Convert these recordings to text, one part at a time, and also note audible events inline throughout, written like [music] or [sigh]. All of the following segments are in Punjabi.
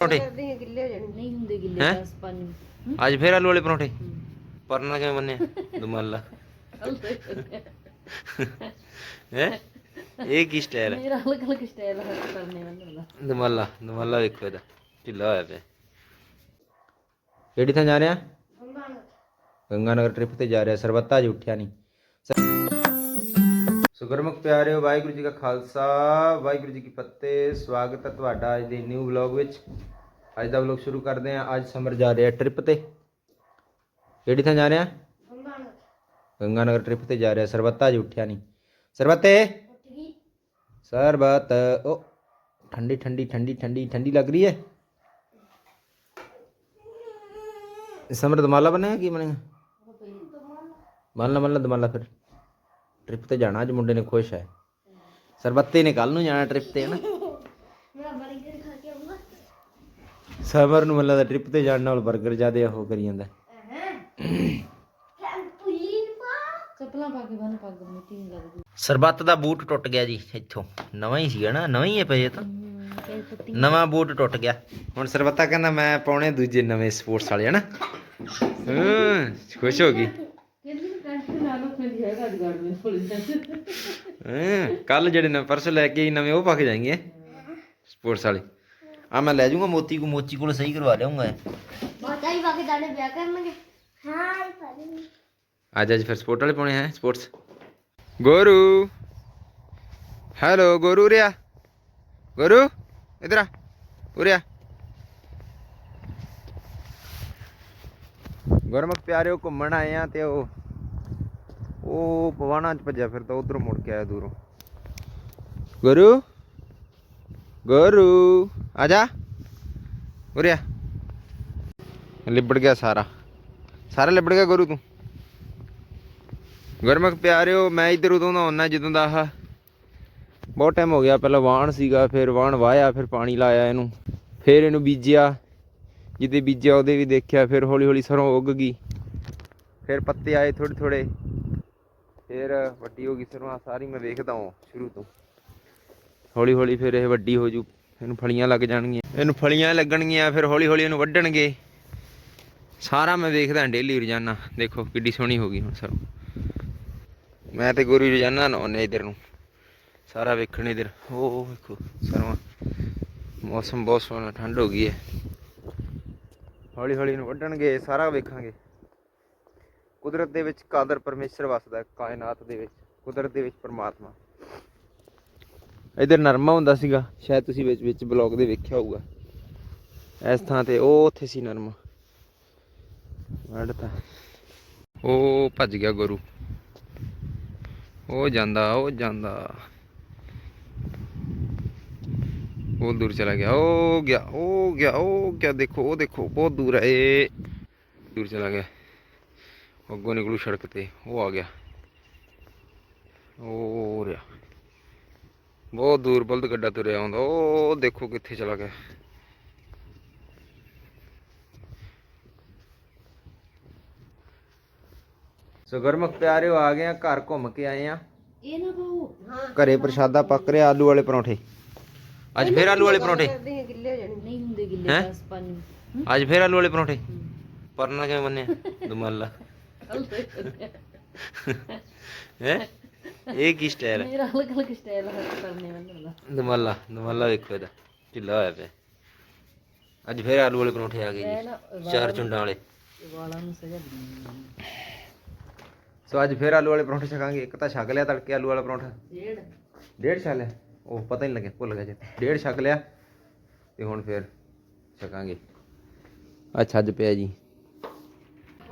ਪਰੌਂਠੇ? ਕਰਦੀਆਂ ਗਿੱਲੇ ਹੋ ਜਾਣਗੇ। ਨਹੀਂ ਹੁੰਦੇ ਗਿੱਲੇ ਹੈਂ? ਬਸ ਪਾਣੀ ਅੱਜ ਫੇਰ ਆਲੂ ਵਾਲੇ ਪਰੌਂਠੇ? ਪਰਨਾ ਕਿਵੇਂ ਮੰਨਿਆ ਦੁਮਾਲਾ। ਹੈ? ਇਹ ਕੀ ਸਟਾਈਲ ਹੈ? ਮੇਰਾ ਅਲੱਗ ਅਲੱਗ ਸਟਾਈਲ ਹੈ ਕਰਨੇ ਵਾਲਾ ਦੁਮਾਲਾ ਦੁਮਾਲਾ ਵੇਖੋ ਇਹਦਾ। ਢਿੱਲਾ ਹੋਇਆ ਪਿਆ। ਕਿਹੜੀ ਥਾਂ ਜਾ ਰਿਹਾ? ਗੰਗਾਨਗਰ। ਟ੍ਰਿਪ ਤੇ ਜਾ ਰਿਹਾ ਸਰਬੱਤਾ ਅਜ ਉੱਠਿਆ ਨਹੀਂ। ਗੁਰਮੁਖ ਪਿਆਰਿਓ, ਵਾਹਿਗੁਰੂ ਜੀ ਕਾ ਖਾਲਸਾ, ਵਾਹਿਗੁਰੂ ਜੀ ਕੀ ਫਤਿਹ। ਸਵਾਗਤ ਹੈ ਤੁਹਾਡਾ ਅੱਜ ਦੇ ਨਿਊ ਵਲੌਗ ਵਿੱਚ। ਅੱਜ ਦਾ ਵਲੌਗ ਸ਼ੁਰੂ ਕਰਦੇ ਹਾਂ। ਅੱਜ ਸਮਰ ਜਾ ਰਿਹਾ ਟ੍ਰਿਪ ਤੇ। ਕਿਹੜੀ ਥਾਂ ਜਾ ਰਿਹਾ? ਗੰਗਾਨਗਰ ਟ੍ਰਿਪ ਤੇ ਜਾ ਰਿਹਾ। ਸਰਬੱਤਾ ਅਜ ਉੱਠਿਆ ਨਹੀਂ। ਸਰਬੱਤੇ ਸਰਬੱਤ। ਉਹ ਠੰਡੀ ਠੰਡੀ ਠੰਡੀ ਠੰਡੀ ਠੰਡੀ ਲੱਗ ਰਹੀ ਹੈ ਸਮਰ ਦਮਾਲਾ ਬਣੇਗਾ ਕੀ ਬਣੇਗਾ ਮੰਨ ਲਾ ਦਮਾਲਾ ਫਿਰ। ਟ੍ਰਿਪ ਤੇ ਜਾਣਾ ਅੱਜ ਮੁੰਡੇ ਨੇ ਖੁਸ਼ ਹੈ। ਸਰਬੱਤੇ ਨੇ ਕੱਲ ਨੂੰ ਜਾਣਾ ਟ੍ਰਿਪ ਤੇ ਹੈ ਨਾ? ਸਮਰ ਨੂੰ ਮੱਲਾ ਦਾ ਟ੍ਰਿਪ ਤੇ ਜਾਣ ਨਾਲ 버ਗਰ ਜਿਆਦੇ ਉਹ ਕਰੀ ਜਾਂਦਾ। ਚੱਪਲਾਂ ਪਾ ਕੇ ਬੰਨ ਪੱਗ ਮਿੱਟੀ ਨਹੀਂ ਲੱਗਦੀ। ਸਰਬੱਤ ਦਾ ਬੂਟ ਟੁੱਟ ਗਿਆ ਜੀ ਇੱਥੋਂ। ਨਵਾਂ ਹੀ ਸੀਗਾ ਨਾ? ਨਵਾਂ ਹੀ ਹੈ ਪਏ ਤਾਂ। ਨਵਾਂ ਬੂਟ ਟੁੱਟ ਗਿਆ। ਹੁਣ ਸਰਬੱਤਾ ਕਹਿੰਦਾ ਮੈਂ ਪਾਉਣੇ ਦੂਜੇ ਨਵੇਂ ਸਪੋਰਟਸ ਵਾਲੇ ਹਨਾ ਹਾਂ ਖੁਸ਼ ਹੋ ਗਈ ਕਹਿੰਦੀ ਟੈਂਸ਼ਨ ਨਾ ਲਓ ਮੇਰੀ ਹੈਗਾ ਜਗਾੜ ਮੇ ਕੱਲ ਜਿਹੜੇ ਨਵੇਂ ਪਰਸ ਲੈ ਕੇ ਆਈ ਨਵੇਂ ਉਹ ਪਾ ਕੇ ਜਾਏਂਗੇ। ਸਪੋਰਟਸ ਵਾਲੇ। ਆ ਮੈਂ ਲੈ ਜਾਊਂਗਾ ਮੋਤੀ ਕੋ ਮੋਚੀ ਕੋਲ ਸਹੀ ਕਰਵਾ ਲਿਆਉਂਗਾ ਬਹੁਤਾ ਹੀ ਬਾਕੀ ਦਾਣੇ ਵਿਆਹ ਕਰਨਗੇ। ਹਾਂ ਹੀ ਪਾਣੀ ਅੱਜ ਅੱਜ ਫਿਰ ਸਪੋਰਟ ਵਾਲੇ ਪਾਉਣੇ ਹੈ ਸਪੋਰਟਸ। ਗੋਰੂ। ਹੈਲੋ ਗੋਰੂ ਰਿਆ ਗੋਰੂ ਇਧਰ ਆ ਉਰਿਆ ਗੁਰਮੁਖ ਪਿਆਰਿਓ ਘੁੰਮਣ ਆਏ ਆ ਤੇ ਉਹ ਉਹ ਪਵਾਣਾ ਚ ਭੱਜਿਆ ਫਿਰ ਤਾਂ ਉਧਰ ਮੁੜ ਕੇ ਆਇਆ ਦੂਰੋਂ। ਗੁਰੂ? ਗੁਰੂ, ਆ ਜਾ। ਉਰਿਆ ਲਿਬੜ ਗਿਆ ਸਾਰਾ। ਸਾਰਾ ਲਿਬੜ ਗਿਆ ਗੁਰੂ ਤੂੰ। ਗੁਰਮੁਖ ਪਿਆਰਿਓ, ਮੈਂ ਇੱਧਰ ਉਦੋਂ ਦਾ ਆਉਣਾ ਜਦੋਂ ਦਾ ਆਹ ਬਹੁਤ ਟਾਈਮ ਹੋ ਗਿਆ। ਪਹਿਲਾਂ ਵਾਹਣ ਸੀਗਾ, ਫਿਰ ਵਾਹਣ ਵਾਇਆ ਫਿਰ ਪਾਣੀ ਲਾਇਆ ਇਹਨੂੰ। ਫਿਰ ਇਹਨੂੰ ਬੀਜਿਆ। ਜਿੱਦੇ ਬੀਜਿਆ, ਉਹਦੇ ਵੀ ਦੇਖਿਆ, ਫਿਰ ਹੌਲੀ ਹੌਲੀ ਸਰੋਂ ਉੱਗ ਗਈ। ਫਿਰ ਪੱਤੇ ਆਏ ਥੋੜੇ ਥੋੜੇ ਫਿਰ ਵੱਡੀ ਹੋ ਗਈ ਸਰੋਂ ਸਾਰੀ ਮੈਂ ਵੇਖਦਾ ਹਾਂ ਸ਼ੁਰੂ ਤੋਂ। ਹੌਲੀ ਹੌਲੀ ਫਿਰ ਇਹ ਵੱਡੀ ਹੋ ਜੂ, ਇਹਨੂੰ ਫਲੀਆਂ ਲੱਗ ਜਾਣਗੀਆਂ। ਇਹਨੂੰ ਫਲੀਆਂ ਲੱਗਣਗੀਆਂ, ਫਿਰ ਹੌਲੀ ਹੌਲੀ ਇਹਨੂੰ ਵੱਢਣਗੇ। ਸਾਰਾ ਮੈਂ ਵੇਖਦਾ ਡੇਲੀ ਰੋਜ਼ਾਨਾ। ਦੇਖੋ ਕਿੱਡੀ ਸੋਹਣੀ ਹੋ ਗਈ ਹੁਣ ਸਰੋਂ ਮੈਂ ਤੇ ਗੁਰੂ ਰੋਜ਼ਾਨਾ ਨਹਾਉਂਦੇ ਇਧਰ ਨੂੰ। ਸਾਰਾ ਵੇਖਣ ਇਧਰ। ਉਹ ਵੇਖੋ, ਸਰੋਂ। ਮੌਸਮ ਬਹੁਤ ਸੋਹਣਾ, ਠੰਡ ਹੋ ਗਈ ਹੈ। ਹੌਲੀ ਹੌਲੀ ਨੂੰ ਵੱਢਣਗੇ, ਸਾਰਾ ਵੇਖਾਂਗੇ। ਕੁਦਰਤ ਦੇ ਵਿੱਚ ਕਾਦਰ ਪਰਮੇਸ਼ਰ ਵਸਦਾ ਹੈ, ਕਾਇਨਾਤ ਦੇ ਵਿੱਚ ਕੁਦਰਤ ਦੇ ਵਿੱਚ ਪਰਮਾਤਮਾ। ਇਧਰ ਨਰਮਾ ਹੁੰਦਾ ਸੀਗਾ ਸ਼ਾਇਦ ਤੁਸੀਂ ਵਿੱਚ ਵਿੱਚ ਬਲੌਗ ਦੇ ਵੇਖਿਆ ਹੋਊਗਾ। ਇਸ ਥਾਂ ਤੇ ਉਹ ਉੱਥੇ ਸੀ ਨਰਮਾ। ਵੱਢਤਾ ਉਹ ਭੱਜ ਗਿਆ ਗੁਰੂ। ਉਹ ਜਾਂਦਾ ਉਹ ਜਾਂਦਾ। ਬਹੁਤ ਦੂਰ ਚਲਾ ਗਿਆ ਉਹ ਗਿਆ ਉਹ ਗਿਆ ਉਹ ਗਿਆ। ਦੇਖੋ ਉਹ ਦੇਖੋ ਬਹੁਤ ਦੂਰ ਹੈ ਇਹ। ਦੂਰ ਚਲਾ ਗਿਆ। ਅੱਗੋਂ ਨਿਕਲੂ ਸੜਕ ਤੇ ਉਹ ਆ ਗਿਆ। ਉਹ ਰਿਹਾ। ਬਹੁਤ ਦੂਰ ਬਲਦ ਗੱਡਾ ਤੁਰਿਆ ਆਉਂਦਾ ਉਹ ਦੇਖੋ ਕਿੱਥੇ ਚਲਾ ਗਿਆ। ਸੋ ਗੁਰਮੁਖ ਪਿਆਰਿਓ ਆ ਗਏ ਆ ਘਰ ਘੁੰਮ ਕੇ ਆਏ ਆ। ਇਹ ਨਾ ਪਾਓ ਘਰੇ ਪ੍ਰਸ਼ਾਦਾ ਪੱਕ ਰਿਹਾ ਆਲੂ ਵਾਲੇ ਪਰੌਂਠੇ। ਅੱਜ ਫੇਰ ਆਲੂ ਵਾਲੇ ਪਰੌਂਠੇ? ਕਰਦੀਆਂ ਗਿੱਲੇ ਹੋ ਜਾਣਗੇ ਨਹੀਂ ਹੁੰਦੇ ਗਿੱਲੇ ਹੈਂ? ਬਸ ਪਾਣੀ ਅੱਜ ਫੇਰ ਆਲੂ ਵਾਲੇ ਪਰੌਂਠੇ? ਪਰਨਾ ਕਿਵੇਂ ਮੰਨਿਆ ਦੁਮਾਲਾ। ਹੈ ਇਹ ਕੀ ਸਟਾਈਲ ਹੈ ਮੇਰਾ ਅਲੱਗ ਅਲੱਗ ਸਟਾਈਲ ਹੈ ਕਰਨੇ ਵਾਲਾ ਦਾ ਦੁਮਾਲਾ ਦੁਮਾਲਾ ਵੇਖੋ ਇਹਦਾ ਢਿੱਲਾ ਹੋਇਆ ਪਿਆ ਅੱਜ ਫੇਰ ਆਲੂ ਵਾਲੇ ਪਰੌਂਠੇ ਆ ਗਏ ਜੀ ਚਾਰ ਚੁੰਡਾਂ ਵਾਲੇ ਵਾਲਾਂ ਨੂੰ ਸਜਾ ਦਿੰਦੀ ਸੋ ਅੱਜ ਫੇਰ ਆਲੂ ਵਾਲੇ ਪਰੌਂਠੇ ਛਕਾਂਗੇ ਇੱਕ ਤਾਂ ਛਕ ਲਿਆ ਤੜਕੇ ਆਲੂ ਵਾਲਾ ਪਰੌਂਠਾ ਡੇਢ ਡੇਢ ਛਕ ਲਿਆ ਉਹ ਪਤਾ ਹੀ ਨਹੀਂ ਲੱਗਿਆ ਭੁੱਲ ਗਿਆ ਜੀ ਡੇਢ ਛਕ ਲਿਆ ਤੇ ਹੁਣ ਫੇਰ ਛਕਾਂਗੇ ਅੱਛਾ ਅੱਜ ਪਿਆ ਜੀ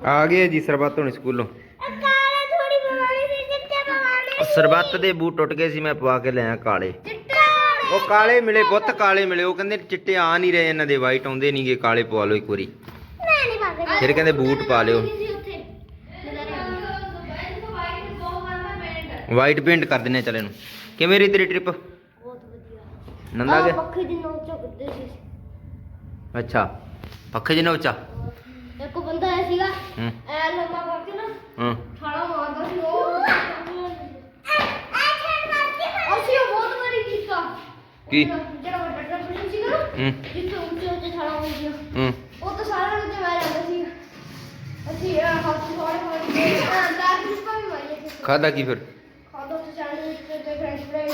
ਆ ਗਏ ਜੀ ਸਰਬੱਤ ਹੁਣ ਸਕੂਲੋਂ। ਕਾਲੇ ਥੋੜੀ ਬਣਾਣੀ ਸੀ ਚਿੱਟੇ ਉਹ ਸਰਬੱਤ ਦੇ ਬੂਟ ਟੁੱਟ ਗਏ ਸੀ ਮੈਂ ਪਵਾ ਕੇ ਲਿਆ ਕਾਲੇ। ਉਹ ਕਾਲੇ ਮਿਲੇ ਪੁੱਤ ਕਾਲੇ ਮਿਲੇ ਉਹ ਕਹਿੰਦੇ ਚਿੱਟੇ ਆ ਨਹੀਂ ਰਹੇ ਇਹਨਾਂ ਦੇ ਵਾਈਟ ਆਉਂਦੇ ਨਹੀਂਗੇ ਕਾਲੇ ਪਵਾ ਲਓ ਇੱਕ ਵਾਰੀ। ਫਿਰ ਕਹਿੰਦੇ ਬੂਟ ਪਾ ਲਿਓ। ਵਾਈਟ ਪੇਂਟ ਕਰ ਦਿੰਨੇ ਚਲੇ ਨੂੰ ਕਿਵੇਂ ਰਹੀ ਤੇਰੀ ਟ੍ਰਿਪ ਬਹੁਤ ਵਧੀਆ। ਨੰਦਾ ਗਿਆ? ਪੱਖੇ ਦੀ ਨੋਕ ਝੁਕਦੇ ਸੀ। ਅੱਛਾ ਪੱਖੇ ਜਿਹਾ ਉੱਚਾ? ਇੱਕ ਬੰਦਾ ਸੀਗਾ। ਹੂੰ। ਐ ਲੰਮਾ ਕਰਕੇ ਨਾ ਹੂੰ। ਠਾਣਾ ਮਾਰਦਾ ਸੀ ਉਹ ਅਸੀਂ ਉਹ ਬਹੁਤ ਵਾਰੀ ਕੀਤਾ। ਕੀ? ਜਿਹੜਾ ਵੱਡਾ ਟਰੰਪਲਿਨ ਸੀਗਾ ਨਾ ਹੂੰ। ਜਿੱਥੇ ਉੱਚੇ ਉੱਚੇ ਜਾਣਾ ਹੋਈ ਜੀ ਹੂੰ। ਉਹ ਤਾਂ ਸਾਰਾ ਕੁਝ ਮੈਂ ਜਾਂਦਾ ਸੀ। ਅਸੀਂ ਅਹ, ਹੱਥ ਥੋੜੇ ਥੋੜੇ ਤੇ ਦਾਰ ਕਿਸ ਪਾ ਵੀ ਮਾਰੀ ਸੀ ਖਾਦਾ ਕੀ ਫਿਰ? ਖਾਦੋ ਤੇ ਸੈਂਡਵਿਚ ਤੇ ਤੇ ਫ੍ਰੈਂਚ ਫ੍ਰਾਈਜ਼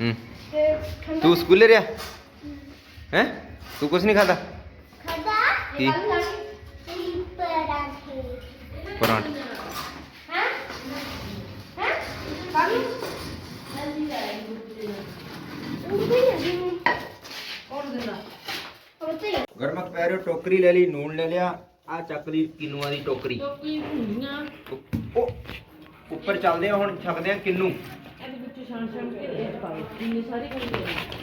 ਹੂੰ। ਤੇ ਠੰਡਾ ਤੂੰ ਸਕੂਲੇ ਰਿਹਾ? ਹੈ। ਤੂੰ ਕੁਝ ਨਹੀਂ ਖਾਦਾ ਪਰਾਂਠੇ ਹੈ ਹੈ ਕੱਲ ਉਹ ਵੀ ਨਹੀਂ ਕੌਣ ਦਿੰਦਾ ਉਹ ਤੇ ਗਰਮਕ ਪੈ ਰਿਹਾ ਟੋਕਰੀ ਲੈ ਲਈ ਨੂਨ ਲੈ ਲਿਆ। ਆ ਚੱਕ ਲਈ ਕਿਨੂਆਂ ਦੀ ਟੋਕਰੀ। ਟੋਪੀ ਹੁੰਦੀਆਂ ਉਹ ਉੱਪਰ ਚੱਲਦੇ ਆ ਹੁਣ ਛਕਦੇ ਆ ਕਿੰਨੂ।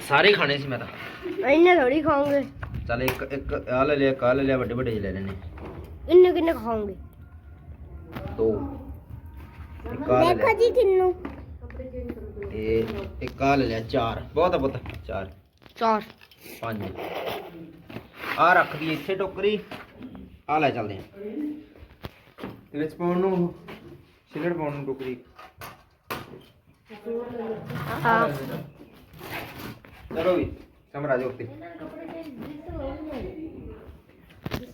ਸਾਰੀ ਖਾਣੇ ਸੀ ਮੈਂ ਤਾਂ। ਇੰਨੇ ਥੋੜੀ ਖਾਓਗੇ। ਚੱਲ ਇੱਕ ਇੱਕ ਆ ਲੈ ਲਿਆ ਕਾ ਲੈ ਲਿਆ ਵੱਡੇ ਵੱਡੇ ਜਿਹੇ ਲੈ ਲੈਣੇ। ਇੰਨੇ ਕਿੰਨੇ ਖਾਓਗੇ? ਦੋ। ਇੱਕ ਲੈ ਲਿਆ ਜੀ ਕਿੰਨੂ। ਤੇ ਇੱਕ ਆ ਲੈ ਲਿਆ ਚਾਰ। ਬਹੁਤ ਆ ਪੁੱਤ ਚਾਰ। ਚਾਰ। ਪੰਜ। ਆ ਰੱਖ ਦੀ ਇੱਥੇ ਟੋਕਰੀ। ਆ ਲੈ ਚੱਲਦੇ ਆ। ਤੇ ਵਿੱਚ ਪਾਉਣ ਨੂੰ ਸਿਲੜ ਪਾਉਣ ਨੂੰ ਟੋਕਰੀ। ਹਾਂ। ਚਲੋ ਵੀ ਸਮਰਾ ਜੋ ਉੱਤੇ।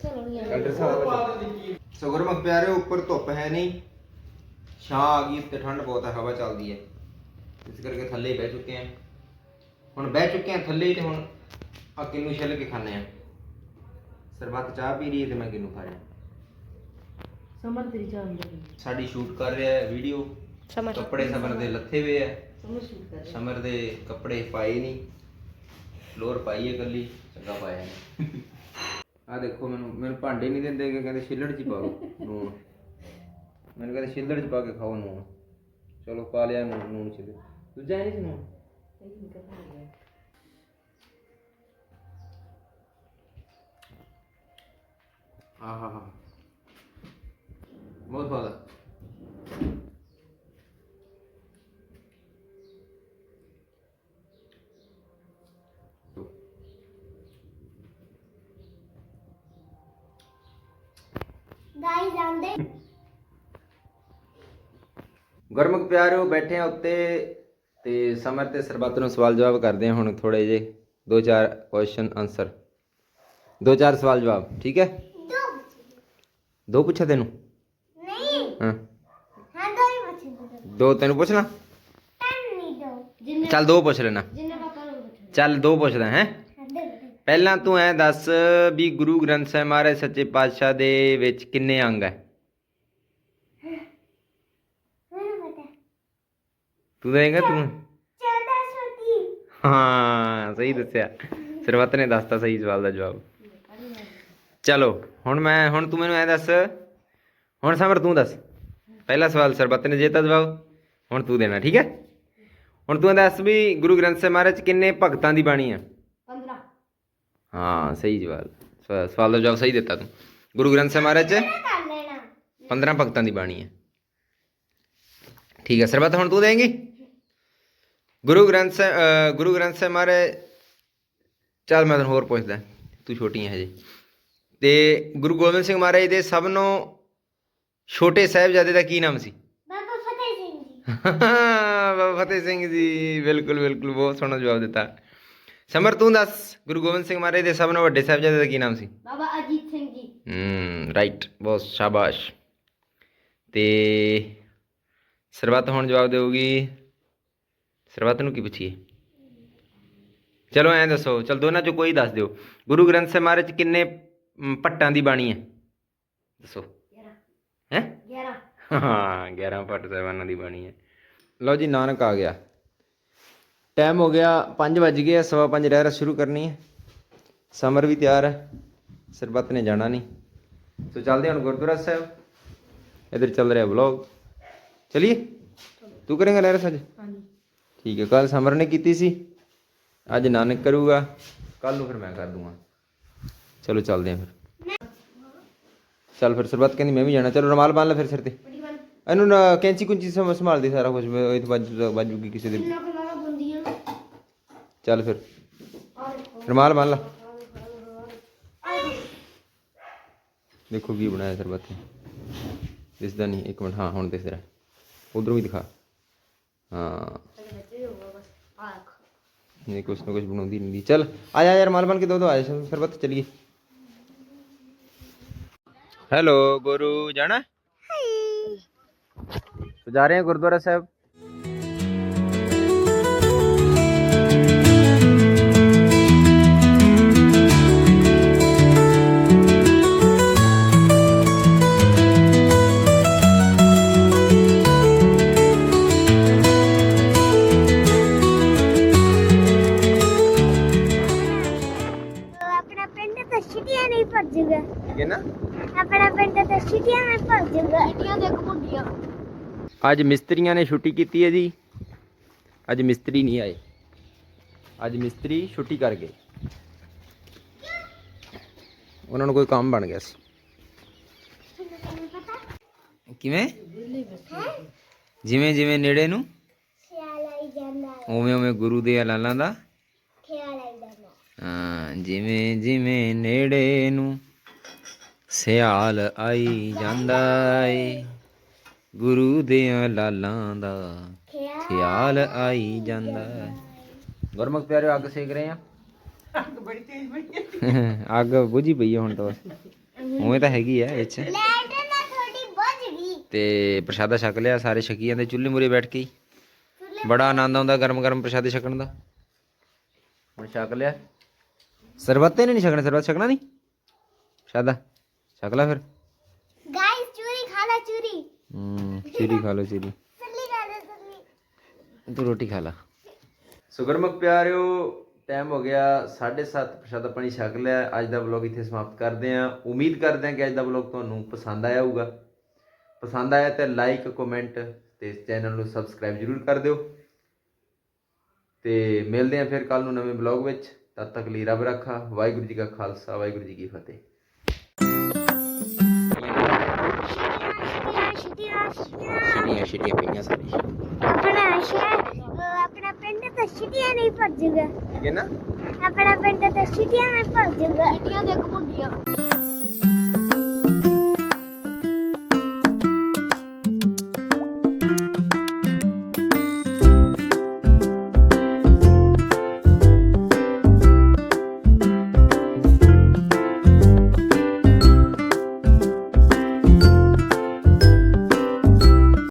ਸਗਰ ਮਕ ਪਿਆਰੇ ਉੱਪਰ ਧੁੱਪ ਹੈ ਨਹੀਂ। ਛਾਂ ਆ ਗਈ ਉੱਤੇ ਠੰਡ ਬਹੁਤ ਹੈ ਹਵਾ ਚੱਲਦੀ ਹੈ। ਇਸ ਕਰਕੇ ਥੱਲੇ ਹੀ ਬਹਿ ਚੁੱਕੇ ਆ ਹੁਣ ਬਹਿ ਚੁੱਕੇ ਆ ਥੱਲੇ ਹੀ ਤੇ ਹੁਣ ਆ ਕਿੰਨੂ ਛਿੱਲ ਕੇ ਖਾਣੇ ਆ ਸਰਬੱਤ ਚਾਹ ਪੀ ਰਹੀ ਹੈ ਤੇ ਮੈਂ ਕਿੰਨੂ ਖਾ ਰਿਹਾ। ਸਮਰ ਤੇਰੀ ਚਾਹ ਅੰਦਰ ਸਾਡੀ ਸ਼ੂਟ ਕਰ ਰਿਹਾ ਹੈ ਵੀਡੀਓ। ਸਮਝ ਕੱਪੜੇ ਸਮਰ ਦੇ ਲੱਥੇ ਹੋਏ ਆ। ਸਮਰ ਸ਼ੂਟ ਕਰ ਸਮਰ ਦੇ ਕੱਪੜੇ ਪਾਏ ਨਹੀਂ। ਲੋਰ ਪਾਈ ਹੈ ਕੱਲੀ ਚੰਗਾ ਪਾਇਆ ਨਹੀਂ। ਆ ਦੇਖੋ ਮੈਨੂੰ ਮੈਨੂੰ ਭਾਂਡੇ ਨਹੀਂ ਦਿੰਦੇ ਕਿ ਕਹਿੰਦੇ ਛਿੱਲੜ ਚ ਹੀ ਪਾ ਲਓ ਨੂਣ। ਮੈਨੂੰ ਕਹਿੰਦੇ ਛਿੱਲੜ ਚ ਪਾ ਕੇ ਖਾਓ ਨੂਣ। ਚਲੋ ਪਾ ਲਿਆ ਨੂਣ ਨੂਣ ਚ ਦੂਜਾ ਨਹੀਂ ਸੀ ਆਹਾ ਹਾ ਬਹੁਤ ਗੁਰਮੁਖ ਪਿਆਰਿਓ ਬੈਠੇ ਆ ਉੱਤੇ ਤੇ ਸਮਰ ਤੇ ਸਰਬੱਤ ਨੂੰ ਸਵਾਲ ਜਵਾਬ ਕਰਦੇ ਆ ਹੁਣ ਥੋੜੇ ਜੇ ਦੋ ਚਾਰ ਕੁਐਸਚਨ ਆਨਸਰ ਦੋ ਚਾਰ ਸਵਾਲ ਜਵਾਬ ਠੀਕ ਹੈ? ਦੋ ਦੋ ਪੁੱਛਾ ਤੈਨੂੰ? ਨਹੀਂ। ਹਾਂ। ਹਾਂ ਦੋ ਹੀ ਬਚੇ ਦੋ ਤੈਨੂੰ ਪੁੱਛਣਾ? ਚੱਲ ਦੋ ਪੁੱਛ ਲੈਣਾ। ਚੱਲ ਦੋ ਪੁੱਛਦਾ ਹੈ? ਪਹਿਲਾਂ ਤੂੰ ਐ ਦੱਸ ਵੀ ਗੁਰੂ ਗ੍ਰੰਥ ਸਾਹਿਬ ਮਹਾਰਾਜ ਸੱਚੇ ਪਾਤਸ਼ਾਹ ਦੇ ਵਿੱਚ ਕਿੰਨੇ ਅੰਗ ਹੈ ਮੈਨੂੰ ਪਤਾ ਤੂੰ ਦੇਂਗਾ ਤੂੰ 14 ਸੋਤੀ ਹਾਂ ਸਹੀ ਦੱਸਿਆ। ਸਰਬੱਤ ਨੇ ਦੱਸਤਾ ਸਹੀ ਸਵਾਲ ਦਾ ਜਵਾਬ। ਚਲੋ ਹੁਣ ਮੈਂ ਹੁਣ ਤੂੰ ਮੈਨੂੰ ਐ ਦੱਸ। ਹੁਣ ਸਮਰ ਤੂੰ ਦੱਸ। ਪਹਿਲਾ ਸਵਾਲ ਸਰਬੱਤ ਨੇ ਜੇਤਾ ਜਵਾਬ। ਹੁਣ ਤੂੰ ਦੇਣਾ ਠੀਕ ਹੈ? ਹੁਣ ਤੂੰ ਦੱਸ ਵੀ ਗੁਰੂ ਗ੍ਰੰਥ ਸਾਹਿਬ ਮਹਾਰਾਜ ਕਿੰਨੇ ਭਗਤਾਂ ਦੀ ਬਾਣੀ ਆ? 15 ਹਾਂ ਸਹੀ ਜਵਾਬ। ਸਵਾ- ਸਵਾਲ ਦਾ ਜਵਾਬ ਸਹੀ ਦਿੱਤਾ ਤੂੰ। ਗੁਰੂ ਗ੍ਰੰਥ ਸਾਹਿਬ ਮਹਾਰਾਜ 'ਚ ਕਰ ਲੈਣਾ। 15 ਭਗਤਾਂ ਦੀ ਬਾਣੀ ਹੈ ਠੀਕ ਹੈ ਸਰਬੱਤ ਹੁਣ ਤੂੰ ਦੇਂਗੀ? ਗੁਰੂ ਗ੍ਰੰਥ ਸਾਹਿਬ ਗੁਰੂ ਗ੍ਰੰਥ ਸਾਹਿਬ ਮਹਾਰਾਜ ਚੱਲ ਮੈਂ ਤੈਨੂੰ ਹੋਰ ਪੁੱਛਦਾ ਤੂੰ ਛੋਟੀ ਹੈ ਹਜੇ। ਤੇ ਗੁਰੂ ਗੋਬਿੰਦ ਸਿੰਘ ਮਹਾਰਾਜ ਦੇ ਸਭ ਨੂੰ ਛੋਟੇ ਸਾਹਿਬਜ਼ਾਦੇ ਦਾ ਕੀ ਨਾਮ ਸੀ? ਬਾਬਾ ਫਤਿਹ ਸਿੰਘ ਜੀ। [laughs] ਬਾਬਾ ਫਤਿਹ ਸਿੰਘ ਜੀ ਬਿਲਕੁਲ ਬਿਲਕੁਲ ਬਹੁਤ ਸੋਹਣਾ ਜਵਾਬ ਦਿੱਤਾ। ਸਮਰ ਤੂੰ ਦੱਸ ਗੁਰੂ ਗੋਬਿੰਦ ਸਿੰਘ ਮਹਾਰਾਜ ਦੇ ਸਭ ਨੂੰ ਵੱਡੇ ਸਾਹਿਬਜ਼ਾਦੇ ਦਾ ਕੀ ਨਾਮ ਸੀ? ਬਾਬਾ ਅਜੀਤ ਸਿੰਘ ਜੀ। ਹਮ ਰਾਈਟ ਬਹੁਤ ਸ਼ਾਬਾਸ਼। ਤੇ ਸਰਬੱਤ ਹੁਣ ਜਵਾਬ ਦੇਊਗੀ ਸਰਬੱਤ ਨੂੰ ਕੀ ਪੁੱਛੀਏ? ਚਲੋ ਐਂ ਦੱਸੋ ਚਲ ਦੋਨਾਂ ਚੋਂ ਕੋਈ ਦੱਸ ਦਿਓ। ਗੁਰੂ ਗ੍ਰੰਥ ਸਾਹਿਬ ਮਹਾਰਾਜ ਕਿੰਨੇ ਮ, ਭੱਟਾਂ ਦੀ ਬਾਣੀ ਹੈ? ਦੱਸੋ। 11 ਹੈ? 11 ਹਾਂ 11 ਭੱਟ ਸਾਹਿਬਾਨਾਂ ਦੀ ਬਾਣੀ ਹੈ। ਲਓ ਜੀ ਨਾਨਕ ਆ ਗਿਆ। ਟਾਈਮ ਹੋ ਗਿਆ 5 ਵੱਜ ਗਏ ਸਵਾ ਪੰਜ ਰਹਿ ਸ਼ੁਰੂ ਕਰਨੀ ਹੈ। ਸਮਰ ਵੀ ਤਿਆਰ ਹੈ ਸਰਬੱਤ ਨੇ ਜਾਣਾ ਨਹੀਂ। ਸੋ ਚੱਲਦੇ ਹਾਂ ਹੁਣ ਗੁਰਦੁਆਰਾ ਸਾਹਿਬ। ਇਧਰ ਚੱਲ ਰਿਹਾ ਵਲੌਗ ਚਲਿਏ? ਤੂੰ ਕਰੇਂਗਾ ਲਹਿਰਸ ਅੱਜ ਹਾਂਜੀ। ਠੀਕ ਹੈ ਕੱਲ ਸਮਰ ਨੇ ਕੀਤੀ ਸੀ? ਅੱਜ ਨਾਨਕ ਕਰੂਗਾ। ਕੱਲ ਨੂੰ ਫਿਰ ਮੈਂ ਕਰ ਦੂੰਗਾ। ਚਲੋ ਚੱਲਦੇ ਹਾਂ ਫਿਰ। ਚੱਲ ਫਿਰ ਸਰਬੱਤ ਕਹਿੰਦੀ ਮੈਂ ਵੀ ਜਾਣਾ। ਚਲੋ ਰਮਾਲ ਬੰਨ ਲੈ ਫਿਰ ਸਿਰ ਤੇ। ਇਹਨੂੰ ਕੈਂਚੀ ਕੁੰਚੀ ਸੰਭਾਲ ਦੇ ਸਾਰਾ ਕੁਝ ਇਹ ਤਾਂ ਬਾਜੂ ਬਾਜੂਗੀ ਕਿਸੇ ਦੇ ਚੱਲ ਫਿਰ। ਆ ਰਮਾਲ ਬੰਨ ਲਾ। ਆ ਦੇਖੋ। ਦੇਖੋ ਕੀ ਬਣਾਇਆ ਸਰਬੱਤ ਨੇ। ਦਿਸਦਾ ਨਹੀਂ। ਇੱਕ ਮਿੰਟ ਹਾਂ ਹੁਣ ਦਿਸ ਰਿਹਾ। ਉਧਰੋਂ ਵੀ ਦਿਖਾ। हाँ नहीं कुछ ना कुछ बनाती नहीं चल आ जा यार माल बन के दो दो आ जा सरबत चलिए हेलो गोरू जाना तो जा रहे हैं गुरुद्वारा साहब ਅੱਜ ਮਿਸਤਰੀਆਂ ਨੇ ਛੁੱਟੀ ਕੀਤੀ ਹੈ ਜੀ। ਅੱਜ ਮਿਸਤਰੀ ਨਹੀਂ ਆਏ। ਅੱਜ ਮਿਸਤਰੀ ਛੁੱਟੀ ਕਰ ਗਏ। ਉਹਨਾਂ ਨੂੰ ਕੋਈ ਕੰਮ ਬਣ ਗਿਆ ਸੀ। ਕਿਵੇਂ? ਜਿਵੇਂ ਜਿਵੇਂ ਨੇੜੇ ਨੂੰ। ਖਿਆਲ ਆਈ ਜਾਂਦਾ ਉਵੇਂ ਉਵੇਂ ਗੁਰੂ ਦੇ ਹਲਾਲਾਂ ਦਾ। ਖਿਆਲ ਆਈ ਜਾਂਦਾ ਹਾਂ, ਜਿਵੇਂ ਜਿਵੇਂ ਨੇੜੇ ਨੂੰ। ਸਿਆਲ ਆਈ ਜਾਂਦਾ ਏ। ਗੁਰੂ ਦੇ ਲਾਲਾਂ ਦਾ ਖਿਆਲ ਆਈ ਜਾਂਦਾ। ਗੁਰਮੁਖ ਪਿਆਰਿਓ ਅੱਗ ਸੇਕ ਰਹੇ ਆ? ਅੱਗ ਬੜੀ ਤੇਜ਼ ਪਈ [laughs] ਅੱਗ ਬੁਝੀ ਪਈ ਆ ਹੁਣ ਤਾਂ ਉਵੇਂ ਤਾਂ ਹੈਗੀ ਆ ਵਿੱਚ ਲਾਈਟ ਨਾ ਥੋੜੀ ਬੁਝ ਗਈ। ਤੇ ਪ੍ਰਸ਼ਾਦਾ ਛਕ ਲਿਆ ਸਾਰੇ ਛਕੀ ਜਾਂਦੇ ਚੁੱਲ੍ਹੇ ਮੂਰੇ ਬੈਠ ਕੇ ਹੀ। ਬੜਾ ਆਨੰਦ ਆਉਂਦਾ ਗਰਮ ਗਰਮ ਪ੍ਰਸ਼ਾਦੇ ਛਕਣ ਦਾ। ਹੁਣ ਛਕ ਲਿਆ। ਸਰਬੱਤੇ ਨੇ ਨਹੀਂ ਛਕਣਾ ਸਰਬੱਤ ਛਕਣਾ ਨਹੀਂ? ਪ੍ਰਸ਼ਾਦਾ। ਛਕ ਲੈ ਫਿਰ ਗਾਇਸ ਚੂਰੀ ਖਾ ਲੈ ਚੂਰੀ ਹੂੰ ਚੀਰੀ ਖਾ ਚੀਰੀ ਲੈ ਸੱਲੀ ਤੂੰ ਰੋਟੀ ਖਾ ਲਾ। ਸੁਗਰਮਕ ਪਿਆਰਿਓ ਟਾਈਮ ਹੋ ਗਿਆ 7:30 ਪ੍ਰਸ਼ਾਦਾ ਪਾਣੀ ਛਕ ਲਿਆ। ਅੱਜ ਦਾ ਵਲੌਗ ਇੱਥੇ ਸਮਾਪਤ ਕਰਦੇ ਹਾਂ। ਉਮੀਦ ਕਰਦੇ ਹਾਂ ਕਿ ਅੱਜ ਦਾ ਵਲੌਗ ਤੁਹਾਨੂੰ ਪਸੰਦ ਆਇਆ ਹੋਊਗਾ। ਪਸੰਦ ਆਇਆ ਤਾਂ ਲਾਈਕ ਕਮੈਂਟ ਤੇ ਇਸ ਚੈਨਲ ਨੂੰ ਸਬਸਕ੍ਰਾਈਬ ਜਰੂਰ ਕਰ ਦਿਓ। ਤੇ ਮਿਲਦੇ ਹਾਂ ਫਿਰ ਕੱਲ ਨੂੰ ਨਵੇਂ ਵਲੌਗ ਵਿੱਚ। ਤਦ ਤੱਕ ਲਈ ਰੱਬ ਰੱਖਾ। ਵਾਹਿਗੁਰੂ ਜੀ ਕਾ ਖਾਲਸਾ ਵਾਹਿਗੁਰੂ ਜੀ ਕੀ ਫਤਿਹ। ਛਿਟੀਆਂ ਛਿਟੀਆਂ ਪਈਆਂ ਸਾਰੀ ਆਪਣਾ ਸ਼ਹਿਰ ਆਪਣਾ ਪਿੰਡ ਤਾਂ ਛਿਟੀਆਂ ਨਹੀਂ ਭਰ ਜੂਗਾ ਠੀਕ ਹੈ ਨਾ? ਆਪਣਾ ਪਿੰਡ ਤਾਂ ਛਿਟੀਆਂ ਨਹੀਂ ਭਰ ਜੂਗਾ ਛਿਟੀਆਂ ਦੇ ਮੁੰਡੀਆਂ